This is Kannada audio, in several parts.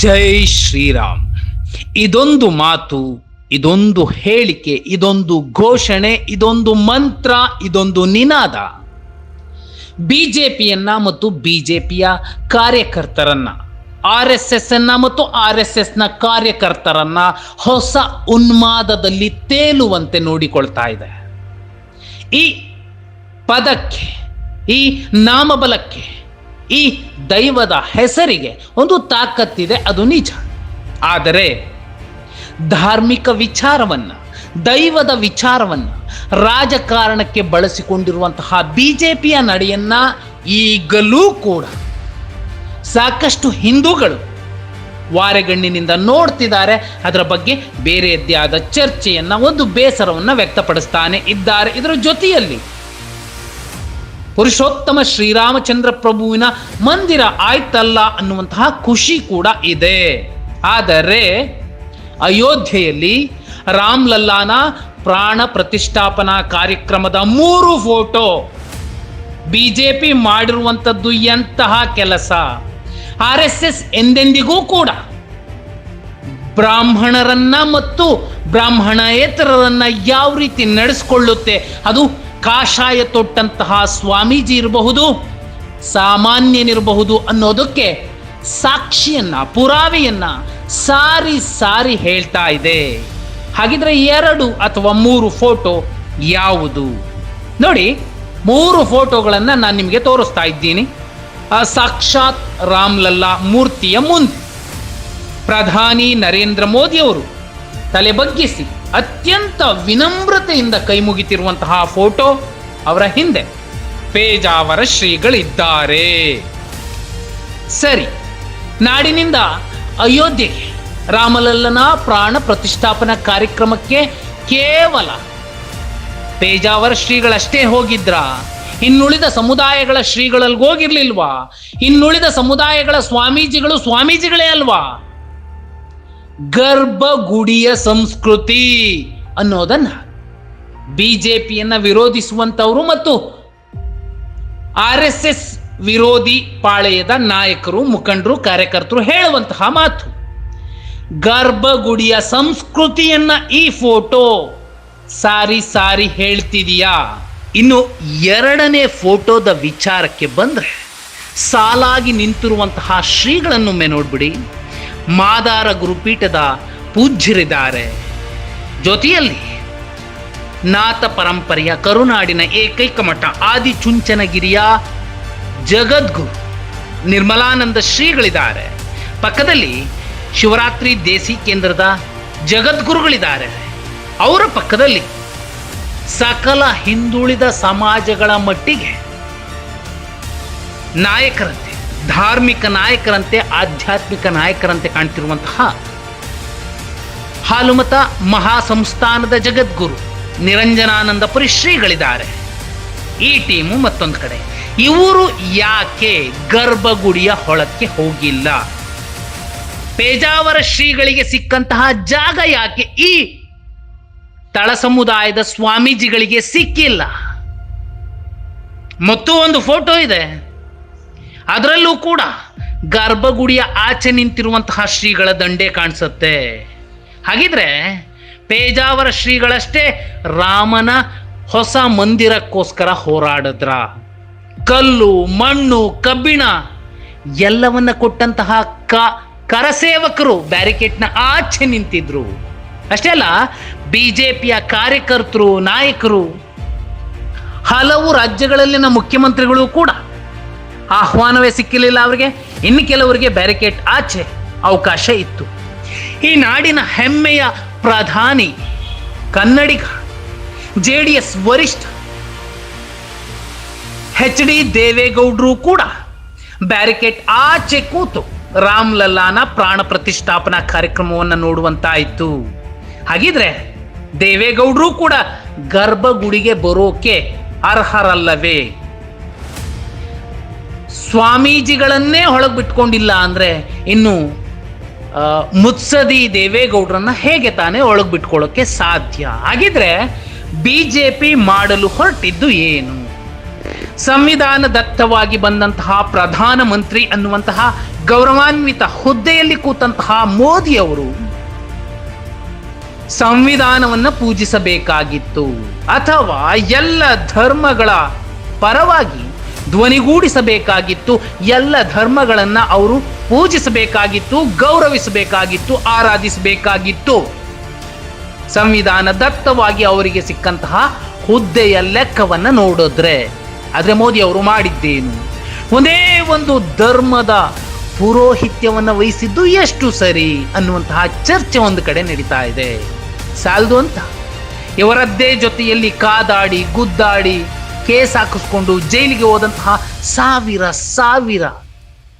ಜೈ ಶ್ರೀರಾಮ್. ಇದೊಂದು ಮಾತು, ಇದೊಂದು ಹೇಳಿಕೆ, ಇದೊಂದು ಘೋಷಣೆ, ಇದೊಂದು ಮಂತ್ರ, ಇದೊಂದು ನಿನಾದ. ಬಿಜೆಪಿಯನ್ನ ಮತ್ತು ಬಿಜೆಪಿಯ ಕಾರ್ಯಕರ್ತರನ್ನ, ಆರ್ ಎಸ್ ಎಸ್ ಅನ್ನ ಮತ್ತು ಆರ್ ಎಸ್ ಎಸ್ನ ಕಾರ್ಯಕರ್ತರನ್ನ ಹೊಸ ಉನ್ಮಾದದಲ್ಲಿ ತೇಲುವಂತೆ ನೋಡಿಕೊಳ್ತಾ ಇದೆ. ಈ ಪದಕ್ಕೆ, ಈ ನಾಮಬಲಕ್ಕೆ ಈ ದೈವದ ಹೆಸರಿಗೆ ಒಂದು ತಾಕತ್ತಿದೆ, ಅದು ನಿಜ. ಆದರೆ ಧಾರ್ಮಿಕ ವಿಚಾರವನ್ನು, ದೈವದ ವಿಚಾರವನ್ನು ರಾಜಕಾರಣಕ್ಕೆ ಬಳಸಿಕೊಂಡಿರುವಂತಹ ಬಿ ಜೆ ಪಿಯ ನಡೆಯನ್ನು ಈಗಲೂ ಕೂಡ ಸಾಕಷ್ಟು ಹಿಂದೂಗಳು ವಾರೆಗಣ್ಣಿನಿಂದ ನೋಡ್ತಿದ್ದಾರೆ. ಅದರ ಬಗ್ಗೆ ಬೇರೆಯದ್ದೇ ಆದ ಚರ್ಚೆಯನ್ನು, ಒಂದು ಬೇಸರವನ್ನು ವ್ಯಕ್ತಪಡಿಸ್ತಾನೆ ಇದ್ದಾರೆ. ಇದರ ಜೊತೆಯಲ್ಲಿ ಪುರುಷೋತ್ತಮ ಶ್ರೀರಾಮಚಂದ್ರ ಪ್ರಭುವಿನ ಮಂದಿರ ಆಯ್ತಲ್ಲ ಅನ್ನುವಂತಹ ಖುಷಿ ಕೂಡ ಇದೆ. ಆದರೆ ಅಯೋಧ್ಯೆಯಲ್ಲಿ ರಾಮ್ಲಲ್ಲಾನ ಪ್ರಾಣ ಪ್ರತಿಷ್ಠಾಪನಾ ಕಾರ್ಯಕ್ರಮದ ಮೂರು ಫೋಟೋ ಬಿಜೆಪಿ ಮಾಡಿರುವಂಥದ್ದು ಎಂತಹ ಕೆಲಸ? ಆರ್ ಎಸ್ ಎಸ್ ಎಂದೆಂದಿಗೂ ಕೂಡ ಬ್ರಾಹ್ಮಣರನ್ನ ಮತ್ತು ಬ್ರಾಹ್ಮಣೇತರರನ್ನ ಯಾವ ರೀತಿ ನಡೆಸ್ಕೊಳ್ಳುತ್ತೆ? ಅದು ಕಾಷಾಯ ತೊಟ್ಟಂತಹ ಸ್ವಾಮೀಜಿ ಇರಬಹುದು, ಸಾಮಾನ್ಯನಿರಬಹುದು ಅನ್ನೋದಕ್ಕೆ ಸಾಕ್ಷಿಯನ್ನ, ಪುರಾವೆಯನ್ನ ಸಾರಿ ಸಾರಿ ಹೇಳ್ತಾ ಇದೆ. ಹಾಗಿದ್ರೆ ಎರಡು ಅಥವಾ ಮೂರು ಫೋಟೋ ಯಾವುದು? ನೋಡಿ, ಮೂರು ಫೋಟೋಗಳನ್ನು ನಾನು ನಿಮಗೆ ತೋರಿಸ್ತಾ ಇದ್ದೀನಿ. ಆ ಸಾಕ್ಷಾತ್ ರಾಮ್ಲಲ್ಲಾ ಮೂರ್ತಿಯ ಮುಂದೆ. ಪ್ರಧಾನಿ ನರೇಂದ್ರ ಮೋದಿ ಅವರು ತಲೆ ಬಗ್ಗಿಸಿ ಅತ್ಯಂತ ವಿನಮ್ರತೆಯಿಂದ ಕೈ ಮುಗಿತಿರುವಂತಹ ಫೋಟೋ ಅವರ ಹಿಂದೆ ಪೇಜಾವರ ಶ್ರೀಗಳಿದ್ದಾರೆ. ಸರಿ, ನಾಡಿನಿಂದ ಅಯೋಧ್ಯೆಗೆ ರಾಮಲಲ್ಲನ ಪ್ರಾಣ ಪ್ರತಿಷ್ಠಾಪನಾ ಕಾರ್ಯಕ್ರಮಕ್ಕೆ ಕೇವಲ ಪೇಜಾವರ ಶ್ರೀಗಳಷ್ಟೇ ಹೋಗಿದ್ರ? ಇನ್ನುಳಿದ ಸಮುದಾಯಗಳ ಶ್ರೀಗಳಲ್ಲಿ ಹೋಗಿರ್ಲಿಲ್ವಾ ಇನ್ನುಳಿದ ಸಮುದಾಯಗಳ ಸ್ವಾಮೀಜಿಗಳು ಸ್ವಾಮೀಜಿಗಳೇ ಅಲ್ವಾ? ಗರ್ಭಗುಡಿಯ ಸಂಸ್ಕೃತಿ ಅನ್ನೋದನ್ನ ಬಿಜೆಪಿಯನ್ನ ವಿರೋಧಿಸುವಂತವರು ಮತ್ತು ಆರ್ ಎಸ್ ಎಸ್ ವಿರೋಧಿ ಪಾಳೆಯದ ನಾಯಕರು, ಮುಖಂಡರು, ಕಾರ್ಯಕರ್ತರು ಹೇಳುವಂತಹ ಮಾತು. ಗರ್ಭಗುಡಿಯ ಸಂಸ್ಕೃತಿಯನ್ನ ಈ ಫೋಟೋ ಸಾರಿ ಸಾರಿ ಹೇಳ್ತಿದೀಯಾ? ಇನ್ನು ಎರಡನೇ ಫೋಟೋದ ವಿಚಾರಕ್ಕೆ ಬಂದ್ರೆ ಸಾಲಾಗಿ ನಿಂತಿರುವಂತಹ ಶ್ರೀಗಳನ್ನೊಮ್ಮೆ ನೋಡ್ಬಿಡಿ. ಮಾದಾರ ಗುರುಪೀಠದ ಪೂಜ್ಯರಿದ್ದಾರೆ. ಜೊತೆಯಲ್ಲಿ ನಾಥ ಪರಂಪರೆಯ ಕರುನಾಡಿನ ಏಕೈಕ ಮಠ ಆದಿಚುಂಚನಗಿರಿಯ ಜಗದ್ಗುರು ನಿರ್ಮಲಾನಂದ ಶ್ರೀಗಳಿದ್ದಾರೆ. ಪಕ್ಕದಲ್ಲಿ ಶಿವರಾತ್ರಿ ದೇಸಿ ಕೇಂದ್ರದ ಜಗದ್ಗುರುಗಳಿದ್ದಾರೆ. ಅವರ ಪಕ್ಕದಲ್ಲಿ ಸಕಲ ಹಿಂದುಳಿದ ಸಮಾಜಗಳ ಮಟ್ಟಿಗೆ ನಾಯಕರಂತೆ ಧಾರ್ಮಿಕ ನಾಯಕರಂತೆ, ಆಧ್ಯಾತ್ಮಿಕ ನಾಯಕರಂತೆ ಕಾಣ್ತಿರುವಂತಹ ಹಾಲುಮತ ಮಹಾಸಂಸ್ಥಾನದ ಜಗದ್ಗುರು ನಿರಂಜನಾನಂದಪುರಿ ಶ್ರೀಗಳಿದ್ದಾರೆ. ಈ ಟೀಮು ಮತ್ತೊಂದು ಕಡೆ. ಇವರು ಯಾಕೆ ಗರ್ಭಗುಡಿಯ ಹೊಳಕ್ಕೆ ಹೋಗಿಲ್ಲ? ಪೇಜಾವರ ಶ್ರೀಗಳಿಗೆ ಸಿಕ್ಕಂತಹ ಜಾಗ ಯಾಕೆ? ಈ ತಳ ಸಮುದಾಯದ ಸ್ವಾಮೀಜಿಗಳಿಗೆ ಸಿಕ್ಕಿಲ್ಲ. ಮತ್ತು ಒಂದು ಫೋಟೋ ಇದೆ. ಅದರಲ್ಲೂ ಕೂಡ ಗರ್ಭಗುಡಿಯ ಆಚೆ ನಿಂತಿರುವಂತಹ ಶ್ರೀಗಳ ದಂಡೆ ಕಾಣಿಸುತ್ತೆ. ಹಾಗಿದ್ರೆ ಪೇಜಾವರ ಶ್ರೀಗಳಷ್ಟೇ ರಾಮನ ಹೊಸ ಮಂದಿರಕ್ಕೋಸ್ಕರ ಹೋರಾಡಿದ್ರ. ಕಲ್ಲು, ಮಣ್ಣು, ಕಬ್ಬಿಣ ಎಲ್ಲವನ್ನ ಕೊಟ್ಟಂತಹ ಕ, ಕರಸೇವಕರು ಬ್ಯಾರಿಕೇಡ್ನ ಆಚೆ ನಿಂತಿದ್ರು. ಅಷ್ಟೇ ಅಲ್ಲ, ಬಿಜೆಪಿಯ ಕಾರ್ಯಕರ್ತರು, ನಾಯಕರು ಹಲವು ರಾಜ್ಯಗಳಲ್ಲಿನ ಮುಖ್ಯಮಂತ್ರಿಗಳು ಕೂಡ ಆಹ್ವಾನವೇ ಸಿಕ್ಕಿರಲಿಲ್ಲ ಅವರಿಗೆ. ಇನ್ನು ಕೆಲವರಿಗೆ ಬ್ಯಾರಿಕೇಡ್ ಆಚೆ ಅವಕಾಶ ಇತ್ತು. ಈ ನಾಡಿನ ಹೆಮ್ಮೆಯ ಪ್ರಧಾನಿ, ಕನ್ನಡಿಗ, ಜೆ ಡಿ ಎಸ್ ವರಿಷ್ಠ ಹೆಚ್ ಡಿ ದೇವೇಗೌಡರು ಕೂಡ ಬ್ಯಾರಿಕೇಡ್ ಆಚೆ ಕೂತು ರಾಮ್ಲಲ್ಲಾನ ಪ್ರಾಣ ಪ್ರತಿಷ್ಠಾಪನಾ ಕಾರ್ಯಕ್ರಮವನ್ನು ನೋಡುವಂತಾಯಿತು. ಹಾಗಿದ್ರೆ ದೇವೇಗೌಡರು ಕೂಡ ಗರ್ಭಗುಡಿಗೆ ಬರೋಕೆ ಅರ್ಹರಲ್ಲವೇ? ಸ್ವಾಮೀಜಿಗಳನ್ನೇ ಹೊಳಗೆ ಬಿಟ್ಕೊಂಡಿಲ್ಲ ಅಂದರೆ ಇನ್ನು ಮುತ್ಸದಿ ದೇವೇಗೌಡರನ್ನ ಹೇಗೆ ತಾನೇ ಒಳಗೆ ಬಿಟ್ಕೊಳ್ಳೋಕ್ಕೆ ಸಾಧ್ಯ? ಹಾಗಿದ್ರೆ ಪಿ ಮಾಡಲು ಹೊರಟಿದ್ದು ಏನು? ಸಂವಿಧಾನ ದತ್ತವಾಗಿ ಬಂದಂತಹ ಪ್ರಧಾನಮಂತ್ರಿ ಅನ್ನುವಂತಹ ಗೌರವಾನ್ವಿತ ಹುದ್ದೆಯಲ್ಲಿ ಕೂತಂತಹ ಮೋದಿ ಅವರು ಸಂವಿಧಾನವನ್ನ ಪೂಜಿಸಬೇಕಾಗಿತ್ತು. ಅಥವಾ ಎಲ್ಲ ಧರ್ಮಗಳ ಪರವಾಗಿ ಧ್ವನಿಗೂಡಿಸಬೇಕಾಗಿತ್ತು, ಎಲ್ಲ ಧರ್ಮಗಳನ್ನು ಅವರು ಪೂಜಿಸಬೇಕಾಗಿತ್ತು, ಗೌರವಿಸಬೇಕಾಗಿತ್ತು, ಆರಾಧಿಸಬೇಕಾಗಿತ್ತು. ಸಂವಿಧಾನ ದತ್ತವಾಗಿ ಅವರಿಗೆ ಸಿಕ್ಕಂತಹ ಹುದ್ದೆಯ ಲೆಕ್ಕವನ್ನ ನೋಡಿದ್ರೆ, ಆದ್ರೆ ಮೋದಿ ಅವರು ಮಾಡಿದ್ದೇನು? ಒಂದೇ ಒಂದು ಧರ್ಮದ ಪುರೋಹಿತ್ಯವನ್ನು ವಹಿಸಿದ್ದು ಎಷ್ಟು ಸರಿ ಅನ್ನುವಂತಹ ಚರ್ಚೆ ಒಂದು ಕಡೆ ನಡೀತಾ ಇದೆ. ಸಾಲದು ಅಂತ. ಇವರದ್ದೇ ಜೊತೆಯಲ್ಲಿ ಕಾದಾಡಿ, ಗುದ್ದಾಡಿ ಕೇಸ್ ಹಾಕಿಸ್ಕೊಂಡು ಜೈಲಿಗೆ ಹೋದಂತಹ ಸಾವಿರ ಸಾವಿರ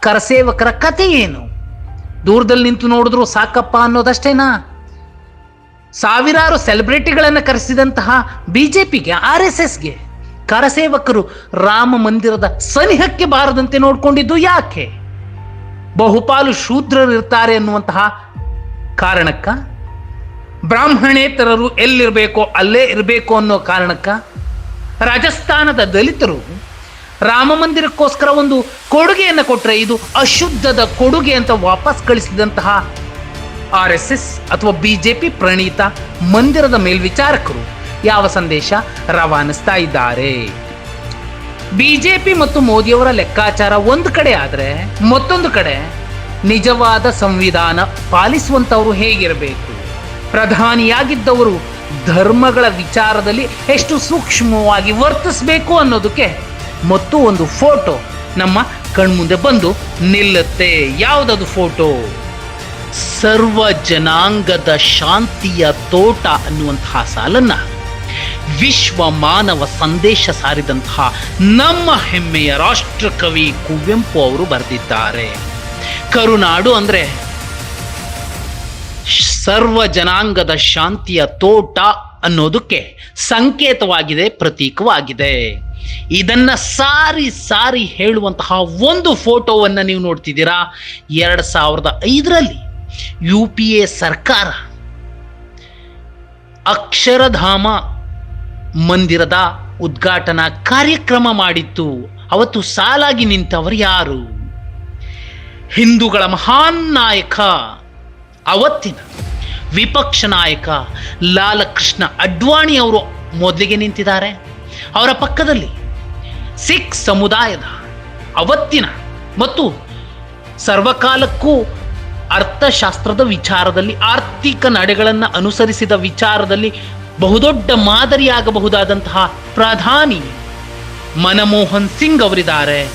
ಕರಸೇವಕರ ಕಥೆ ಏನು? ದೂರದಲ್ಲಿ ನಿಂತು ನೋಡಿದ್ರು ಸಾಕಪ್ಪ ಅನ್ನೋದಷ್ಟೇನಾ? ಸಾವಿರಾರು ಸೆಲೆಬ್ರಿಟಿಗಳನ್ನು ಕರೆಸಿದಂತಹ ಬಿ ಜೆ ಪಿಗೆ ಆರ್ ಎಸ್ ಎಸ್ಗೆ ಕರಸೇವಕರು ರಾಮ ಮಂದಿರದ ಸನಿಹಕ್ಕೆ ಬಾರದಂತೆ ನೋಡಿಕೊಂಡಿದ್ದು ಯಾಕೆ? ಬಹುಪಾಲು ಶೂದ್ರರು ಇರ್ತಾರೆ ಅನ್ನುವಂತಹ ಕಾರಣಕ್ಕ? ಬ್ರಾಹ್ಮಣೇತರರು ಎಲ್ಲಿರಬೇಕೋ ಅಲ್ಲೇ ಇರಬೇಕು ಅನ್ನೋ ಕಾರಣಕ್ಕ? ರಾಜಸ್ಥಾನದ ದಲಿತರು ರಾಮ ಮಂದಿರಕ್ಕೋಸ್ಕರ ಒಂದು ಕೊಡುಗೆಯನ್ನು ಕೊಟ್ಟರೆ ಇದು ಅಶುದ್ಧದ ಕೊಡುಗೆ ಅಂತ ವಾಪಸ್ ಕಳಿಸಿದಂತಹ ಆರ್ ಎಸ್ ಎಸ್ ಅಥವಾ ಪಿ ಪ್ರಣೀತ ಮಂದಿರದ ಮೇಲ್ವಿಚಾರಕರು ಯಾವ ಸಂದೇಶ ರವಾನಿಸ್ತಾ ಇದ್ದಾರೆ. ಬಿಜೆಪಿ ಮತ್ತು ಮೋದಿಯವರ ಲೆಕ್ಕಾಚಾರ ಒಂದು ಕಡೆ ಆದರೆ ಮತ್ತೊಂದು ಕಡೆ ನಿಜವಾದ ಸಂವಿಧಾನ ಪಾಲಿಸುವಂಥವರು ಹೇಗಿರಬೇಕು? ಪ್ರಧಾನಿಯಾಗಿದ್ದವರು ಧರ್ಮಗಳ ವಿಚಾರದಲ್ಲಿ ಎಷ್ಟು ಸೂಕ್ಷ್ಮವಾಗಿ ವರ್ತಿಸಬೇಕು ಅನ್ನೋದಕ್ಕೆ ಮತ್ತು ಒಂದು ಫೋಟೋ ನಮ್ಮ ಕಣ್ಮುಂದೆ ಬಂದು ನಿಲ್ಲುತ್ತೆ. ಯಾವುದದು ಫೋಟೋ? ಸರ್ವ ಜನಾಂಗದ ಶಾಂತಿಯ ತೋಟ ಅನ್ನುವಂತಹ ಸಾಲನ್ನ ವಿಶ್ವ ಮಾನವ ಸಂದೇಶ ಸಾರಿದಂತಹ ನಮ್ಮ ಹೆಮ್ಮೆಯ ರಾಷ್ಟ್ರಕವಿ ಕುವೆಂಪು ಅವರು ಬರೆದಿದ್ದಾರೆ. ಕರುನಾಡು ಅಂದ್ರೆ ಸರ್ವ ಜನಾಂಗದ ಶಾಂತಿಯ ತೋಟ ಅನ್ನೋದಕ್ಕೆ ಸಂಕೇತವಾಗಿದೆ, ಪ್ರತೀಕವಾಗಿದೆ. ಇದನ್ನ ಸಾರಿ ಸಾರಿ ಹೇಳುವಂತಹ ಒಂದು ಫೋಟೋವನ್ನು ನೀವು ನೋಡ್ತಿದ್ದೀರಾ? ಎರಡು ಸಾವಿರದ ಐದರಲ್ಲಿ ಯು ಪಿ ಎ ಸರ್ಕಾರ ಅಕ್ಷರಧಾಮ ಮಂದಿರದ ಉದ್ಘಾಟನಾ ಕಾರ್ಯಕ್ರಮ ಮಾಡಿತ್ತು. ಅವತ್ತು ಸಾಲಾಗಿ ನಿಂತವರು ಯಾರು? ಹಿಂದೂಗಳ ಮಹಾನ್ ನಾಯಕ ಅವತ್ತಿನ ವಿಪಕ್ಷ ನಾಯಕ ಲಾಲಕೃಷ್ಣ ಅಡ್ವಾಣಿ ಅವರು ಮೊದಲಿಗೆ ನಿಂತಿದ್ದಾರೆ. ಅವರ ಪಕ್ಕದಲ್ಲಿ ಸಿಖ್ ಸಮುದಾಯದ ಅವತ್ತಿನ ಮತ್ತು ಸರ್ವಕಾಲಕ್ಕೂ ಅರ್ಥಶಾಸ್ತ್ರದ ವಿಚಾರದಲ್ಲಿ, ಆರ್ಥಿಕ ನಡೆಗಳನ್ನು ಅನುಸರಿಸಿದ ವಿಚಾರದಲ್ಲಿ ಬಹುದೊಡ್ಡ ಮಾದರಿಯಾಗಬಹುದಾದಂತಹ ಪ್ರಧಾನಿ ಮನಮೋಹನ್ ಸಿಂಗ್ ಅವರಿದ್ದಾರೆ.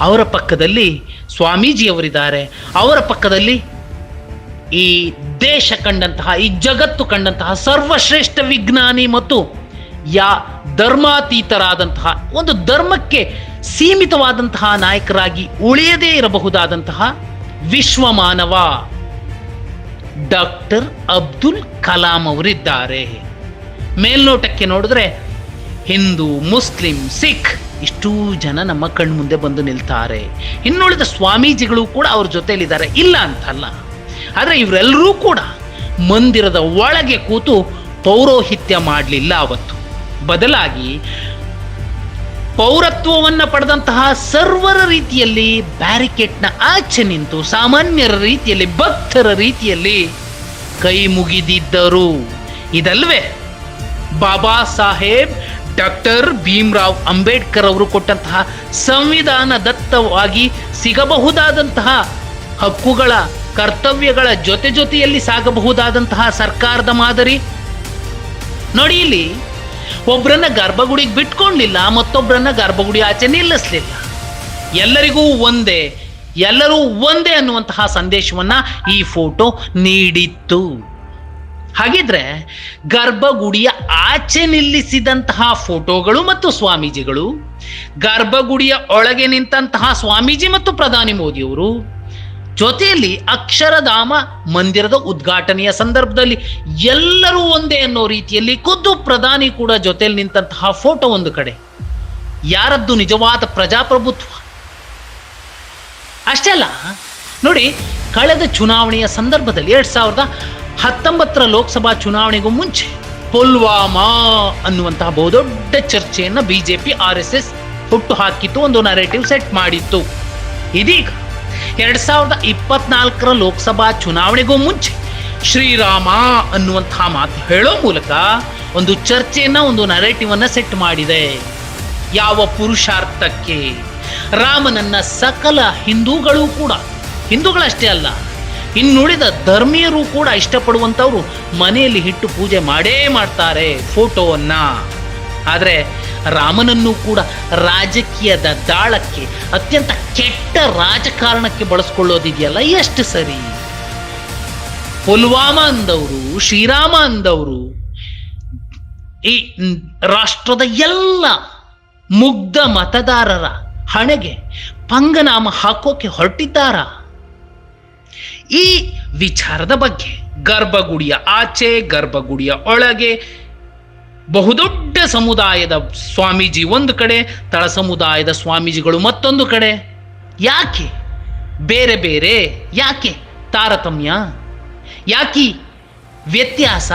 ಅವರ ಪಕ್ಕದಲ್ಲಿ ಸ್ವಾಮೀಜಿಯವರಿದ್ದಾರೆ ಅವರ ಪಕ್ಕದಲ್ಲಿ ಈ ದೇಶ ಕಂಡಂತಹ, ಈ ಜಗತ್ತು ಕಂಡಂತಹ ಸರ್ವಶ್ರೇಷ್ಠ ವಿಜ್ಞಾನಿ ಮತ್ತು ಯಾ ಧರ್ಮಾತೀತರಾದಂತಹ, ಒಂದು ಧರ್ಮಕ್ಕೆ ಸೀಮಿತವಾದಂತಹ ನಾಯಕರಾಗಿ ಉಳಿಯದೇ ಇರಬಹುದಾದಂತಹ ವಿಶ್ವ ಮಾನವ ಡಾಕ್ಟರ್ ಅಬ್ದುಲ್ ಕಲಾಂ ಅವರಿದ್ದಾರೆ. ಮೇಲ್ನೋಟಕ್ಕೆ ನೋಡಿದ್ರೆ ಹಿಂದೂ, ಮುಸ್ಲಿಂ, ಸಿಖ್ ಇಷ್ಟೂ ಜನ ನಮ್ಮ ಕಣ್ಮುಂದೆ ಬಂದು ನಿಲ್ತಾರೆ. ಇನ್ನುಳಿದ ಸ್ವಾಮೀಜಿಗಳು ಕೂಡ ಅವ್ರ ಜೊತೆಯಲ್ಲಿದ್ದಾರೆ. ಇಲ್ಲ ಅಂತಲ್ಲ. ಆದರೆ ಇವರೆಲ್ಲರೂ ಕೂಡ ಮಂದಿರದ ಒಳಗೆ ಕೂತು ಪೌರೋಹಿತ್ಯ ಮಾಡಲಿಲ್ಲ ಅವತ್ತು. ಬದಲಾಗಿ ಪೌರತ್ವವನ್ನು ಪಡೆದಂತಹ ಸರ್ವರ ರೀತಿಯಲ್ಲಿ ಬ್ಯಾರಿಕೇಡ್ನ ಆಚೆ ನಿಂತು ಸಾಮಾನ್ಯರ ರೀತಿಯಲ್ಲಿ ಭಕ್ತರ ರೀತಿಯಲ್ಲಿ ಕೈ ಮುಗಿದಿದ್ದರು. ಇದಲ್ವೇ ಬಾಬಾ ಸಾಹೇಬ್, ಡಾಕ್ಟರ್ ಭೀಮ್ರಾವ್ ಅಂಬೇಡ್ಕರ್ ಅವರು ಕೊಟ್ಟಂತಹ ಸಂವಿಧಾನ ದತ್ತವಾಗಿ ಸಿಗಬಹುದಾದಂತಹ ಹಕ್ಕುಗಳ ಕರ್ತವ್ಯಗಳ ಜೊತೆ ಜೊತೆಯಲ್ಲಿ ಸಾಗಬಹುದಾದಂತಹ ಸರ್ಕಾರದ ಮಾದರಿ? ನೋಡಿ ಒಬ್ಬರನ್ನ ಗರ್ಭಗುಡಿಗೆ ಬಿಟ್ಕೊಂಡಿಲ್ಲ ಮತ್ತೊಬ್ಬರನ್ನ ಗರ್ಭಗುಡಿ ಆಚೆ ನಿಲ್ಲಿಸಲಿಲ್ಲ. ಎಲ್ಲರಿಗೂ ಒಂದೇ, ಎಲ್ಲರೂ ಒಂದೇ ಅನ್ನುವಂತಹ ಸಂದೇಶವನ್ನ ಈ ಫೋಟೋ ನೀಡಿತ್ತು. ಹಾಗಿದ್ರೆ, ಗರ್ಭಗುಡಿಯ ಆಚೆ ನಿಲ್ಲಿಸಿದಂತಹ ಫೋಟೋಗಳು ಮತ್ತು ಸ್ವಾಮೀಜಿಗಳು, ಗರ್ಭಗುಡಿಯ ಒಳಗೆ ನಿಂತಹ ಸ್ವಾಮೀಜಿ ಮತ್ತು ಪ್ರಧಾನಿ ಮೋದಿಯವರು ಜೊತೆಯಲ್ಲಿ ಅಕ್ಷರಧಾಮ ಮಂದಿರದ ಉದ್ಘಾಟನೆಯ ಸಂದರ್ಭದಲ್ಲಿ ಎಲ್ಲರೂ ಒಂದೇ ಅನ್ನೋ ರೀತಿಯಲ್ಲಿ ಖುದ್ದು ಪ್ರಧಾನಿ ಕೂಡ ಜೊತೆಯಲ್ಲಿ ನಿಂತಹ ಫೋಟೋ ಒಂದು ಕಡೆ. ಯಾರದ್ದು ನಿಜವಾದ ಪ್ರಜಾಪ್ರಭುತ್ವ? ಅಷ್ಟೇ ಅಲ್ಲ, ನೋಡಿ, ಕಳೆದ ಚುನಾವಣೆಯ ಸಂದರ್ಭದಲ್ಲಿ ಎರಡ್ ಸಾವಿರದ ಹತ್ತೊಂಬತ್ತರ ಲೋಕಸಭಾ ಚುನಾವಣೆಗೂ ಮುಂಚೆ ಪುಲ್ವಾಮಾ ಅನ್ನುವಂತಹ ಬಹುದೊಡ್ಡ ಚರ್ಚೆಯನ್ನು ಬಿಜೆಪಿ, ಆರ್ ಎಸ್ ಎಸ್ ಹುಟ್ಟು ಹಾಕಿತ್ತು, ಒಂದು ನರೇಟಿವ್ ಸೆಟ್ ಮಾಡಿತ್ತು. ಇದೀಗ ಎರಡ್ ಸಾವಿರದ ಇಪ್ಪತ್ನಾಲ್ಕರ ಲೋಕಸಭಾ ಚುನಾವಣೆಗೂ ಮುಂಚೆ ಶ್ರೀರಾಮ ಅನ್ನುವಂತಹ ಮಾತು ಹೇಳೋ ಮೂಲಕ ಒಂದು ಚರ್ಚೆಯನ್ನ, ಒಂದು ನರೇಟಿವ್ ಅನ್ನ ಸೆಟ್ ಮಾಡಿದೆ. ಯಾವ ಪುರುಷಾರ್ಥಕ್ಕೆ? ರಾಮನನ್ನ ಸಕಲ ಹಿಂದೂಗಳು ಕೂಡ, ಹಿಂದೂಗಳಷ್ಟೇ ಅಲ್ಲ, ಇನ್ನುಳಿದ ಧರ್ಮೀಯರು ಕೂಡ ಇಷ್ಟಪಡುವಂಥವ್ರು ಮನೆಯಲ್ಲಿ ಹಿಟ್ಟು ಪೂಜೆ ಮಾಡೇ ಮಾಡ್ತಾರೆ ಫೋಟೋವನ್ನ. ಆದರೆ ರಾಮನನ್ನು ಕೂಡ ರಾಜಕೀಯದ ದಾಳಕ್ಕೆ, ಅತ್ಯಂತ ಕೆಟ್ಟ ರಾಜಕಾರಣಕ್ಕೆ ಬಳಸ್ಕೊಳ್ಳೋದಿದೆಯಲ್ಲ? ಎಷ್ಟು ಸರಿ. ಪುಲ್ವಾಮಾ ಅಂದವರು, ಶ್ರೀರಾಮ ಅಂದವರು, ಈ ರಾಷ್ಟ್ರದ ಎಲ್ಲ ಮುಗ್ಧ ಮತದಾರರ ಹಣೆಗೆ ಪಂಗನಾಮ ಹಾಕೋಕೆ ಹೊರಟಿದ್ದಾರ? ಈ ವಿಚಾರದ ಬಗ್ಗೆ ಗರ್ಭಗುಡಿಯ ಆಚೆ, ಗರ್ಭಗುಡಿಯ ಒಳಗೆ ಬಹುದೊಡ್ಡ ಸಮುದಾಯದ ಸ್ವಾಮೀಜಿ ಒಂದು ಕಡೆ, ತಳ ಸಮುದಾಯದ ಸ್ವಾಮೀಜಿಗಳು ಮತ್ತೊಂದು ಕಡೆ. ಯಾಕೆ? ಬೇರೆ ಬೇರೆ. ಯಾಕೆ? ತಾರತಮ್ಯ? ಯಾಕೆ ವ್ಯತ್ಯಾಸ?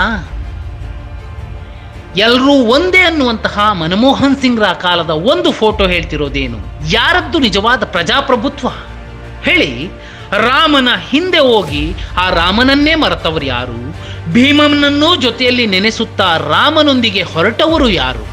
ಎಲ್ಲರೂ ಒಂದೇ ಅನ್ನುವಂತಹ ಮನಮೋಹನ್ ಸಿಂಗ್ರ ಕಾಲದ ಒಂದು ಫೋಟೋ ಹೇಳ್ತಿರೋದೇನು? ಯಾರದ್ದು ನಿಜವಾದ ಪ್ರಜಾಪ್ರಭುತ್ವ? ಹೇಳಿ ರಾಮನ ಹಿಂದೆ ಹೋಗಿ ಆ ರಾಮನನ್ನೇ ಮರೆತವರು ಯಾರು? ಭೀಮನನ್ನೂ ಜೊತೆಯಲ್ಲಿ ನೆನೆಸುತ್ತಾ ರಾಮನೊಂದಿಗೆ ಹೊರಟವರು ಯಾರು?